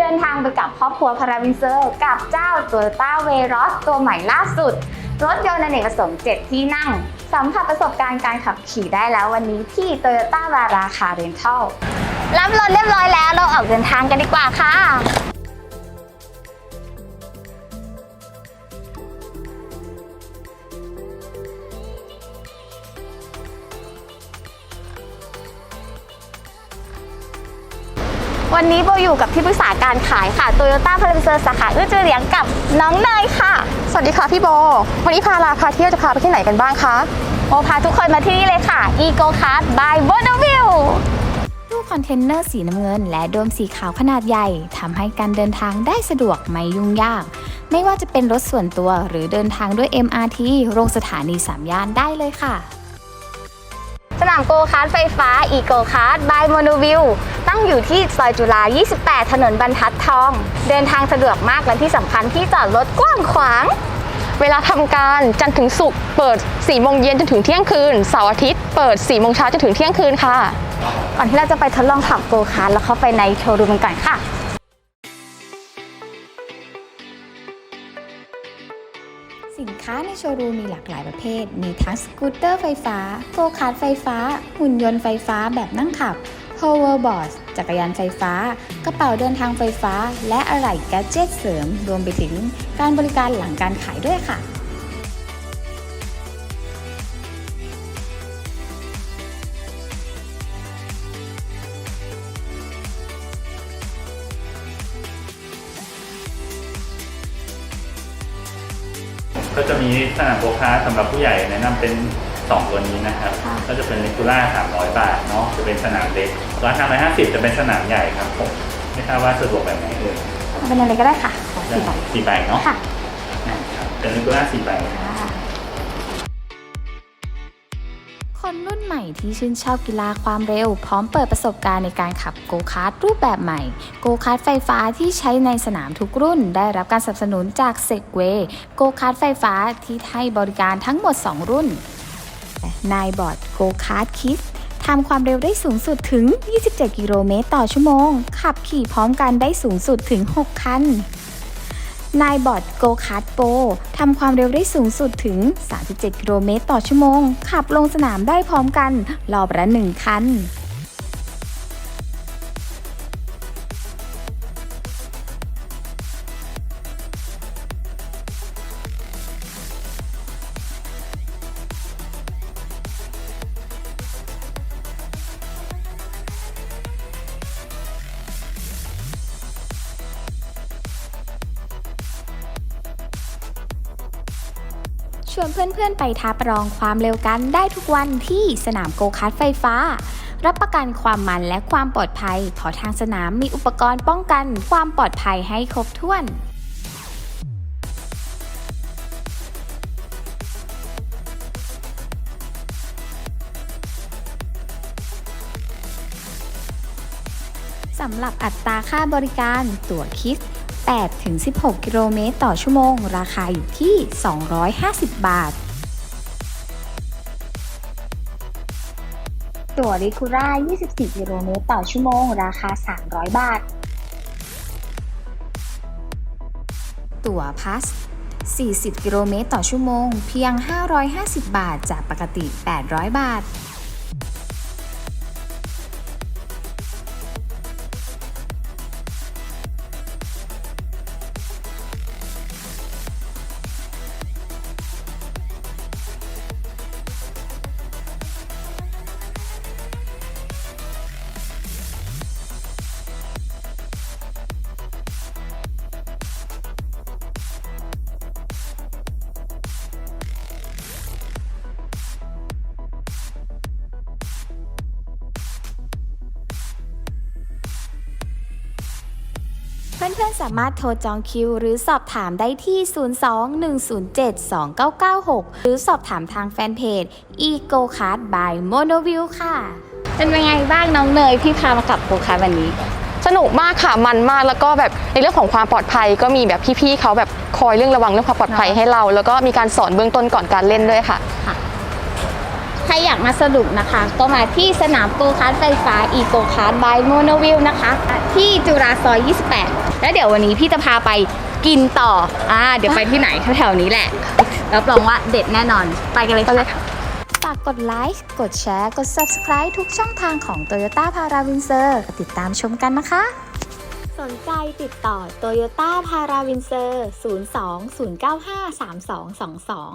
เดินทางไปกับครอบครัวพาราวินเซอร์กับเจ้าตัวต้าเวรอสตัวใหม่ล่าสุด รถยนต์อเนกประสงค์7ที่นั่งสัมผัสประสบการณ์การขับขี่ได้แล้ววันนี้ที่ Toyota v a r a c a r Rental รับรถเรียบร้อยแล้วเราออกเดินทางกันดีกว่าค่ะ วันนี้โบอยู่กับที่ปรึกษาการขายค่ะ Toyota p a r a v i s e r สาขาอื้อจือเหลียงกับน้องเนยค่ะ สวัสดีค่ะพี่โบ วันนี้พาลาพาเที่ยวจะพาไปที่ไหนกันบ้างคะโบพาทุกคนมาที่นี่เลยค่ะ Eco Card by b o n o v i l ตู้คอนเทนเนอร์สีน้ำเงิน และโดมสีขาวขนาดใหญ่ทำให้การเดินทางได้สะดวกไม่ยุ่งยาก ไม่ว่าจะเป็นรถส่วนตัวหรือเดินทางด้วย MRT โรงสถานีสามย่านได้เลยค่ะ สนามโกคาร์ทไฟฟ้า Eco Card by m o n o v i l ตั้งอยู่ที่ซอยจุฬา 28 ถนนบรรทัดทอง เดินทางสะดวกมากและที่สำคัญที่จอดรถกว้างขวาง เวลาทำการจันทร์ถึงศุกร์เปิด4โมงเย็นจนถึงเที่ยงคืนเสาร์อาทิตย์เปิด4โมงเช้าจนถึงเที่ยงคืนค่ะก่อนที่เราจะไปทดลองขับโกคาร์ทแล้วเข้าไปในโชว์รูมกันก่อนค่ะ สินค้าในโชว์รูมมีหลากหลายประเภท มีทั้งสกูตเตอร์ไฟฟ้า โกคาร์ดไฟฟ้า หุ่นยนต์ไฟฟ้าแบบนั่งขับ hoverboard จักรยานไฟฟ้า กระเป๋าเดินทางไฟฟ้า และอะไหล่แกดเจิตเสริม รวมไปถึงการบริการหลังการขายด้วยค่ะ ก็จะมีสนามโกคาร์ทสำหรับผู้ใหญ่แนะนำเป็น2ตัวนี้นะครับ ค่ะ ก็จะเป็นเลกูล่า300 บาทเนาะจะเป็นสนามเล็กราคา150จะเป็นสนามใหญ่ครับผมไม่ทราบว่าสะดวกแบบไหนเอ่ยเป็นอะไรก็ได้ค่ะขอสี่ใบสี่ใบเนาะค่ะครับเป็นเลกูล่าสี่ใบ ค คนรุ่นใหม่ที่ชื่นชอบกีฬาความเร็ว พร้อมเปิดประสบการณ์ในการขับโกคาร์ทรูปแบบใหม่ โกคาร์ทไฟฟ้าที่ใช้ในสนามทุกรุ่น ได้รับการสนับสนุนจากเซกเวโกคาร์ทไฟฟ้าที่ให้บริการทั้งหมด 2 รุ่นนายบอร์ดโกคาร์ทคิดทำความเร็วได้สูงสุดถึง 27 กิโลเมตรต่อชั่วโมง ขับขี่พร้อมกันได้สูงสุดถึง 6 คัน นายบอดโกคาร์ดโปทำความเร็วได้สูงสุดถึง 37 กิโลเมตรต่อชั่วโมง ขับลงสนามได้พร้อมกัน รอบละหนึ่งคัน วนเพื่อนๆไปท้าประลองความเร็วกันได้ทุกวันที่สนามโกคาร์ทไฟฟ้า รับประกันความมันและความปลอดภัยเพราะทางสนามมีอุปกรณ์ป้องกันความปลอดภัยให้ครบถ้วนสำหรับอัตราค่าบริการตั๋วคิด 8-16 กิโลเมตรต่อชั่วโมง ราคาอยู่ที่ 250 บาท ตั๋วริคูร่า 24 กิโลเมตรต่อชั่วโมง ราคา 300 บาท ตั๋วพัส 40 กิโลเมตรต่อชั่วโมง เพียง 550 บาท จากปกติ 800 บาท พื่อนๆ สามารถโทรจองคิว หรือสอบถามได้ที่ 02-107-2996 หรือสอบถามทางแฟนเพจ Eco Card by Monoview ค่ะ เป็นยังไงบ้างน้องเนยพี่พามาขับโกคาร์ทวันนี้ สนุกมากค่ะมันมากแล้วก็แบบในเรื่องของความปลอดภัยก็มีแบบพี่ๆเขาแบบคอยเรื่องระวังเรื่องความปลอดภัยให้เรา แล้วก็มีการสอนเบื้องต้นก่อนการเล่นด้วยค่ะรอยากมาสนุกนะคะ ก็มาที่สนามโกคาร์ทไฟฟ้าอีโกคาร์ทบายโมโนวิลนะคะ ที่จุฬาซอย 28 แล้วเดี๋ยววันนี้พี่จะพาไปกินต่ออ่าเดี๋ยวไปที่ไหนแถวๆนี้แหละรับรองว่าเด็ดแน่นอนไปกันเลยค่ะฝากกดไลค์กดแชร์กด Subscribe ทุกช่องทางของ Toyota p a r a v i n s e r ติดตามชมกันนะคะ สนใจติดต่อ Toyota p a r a v i n s e r 02 095 3222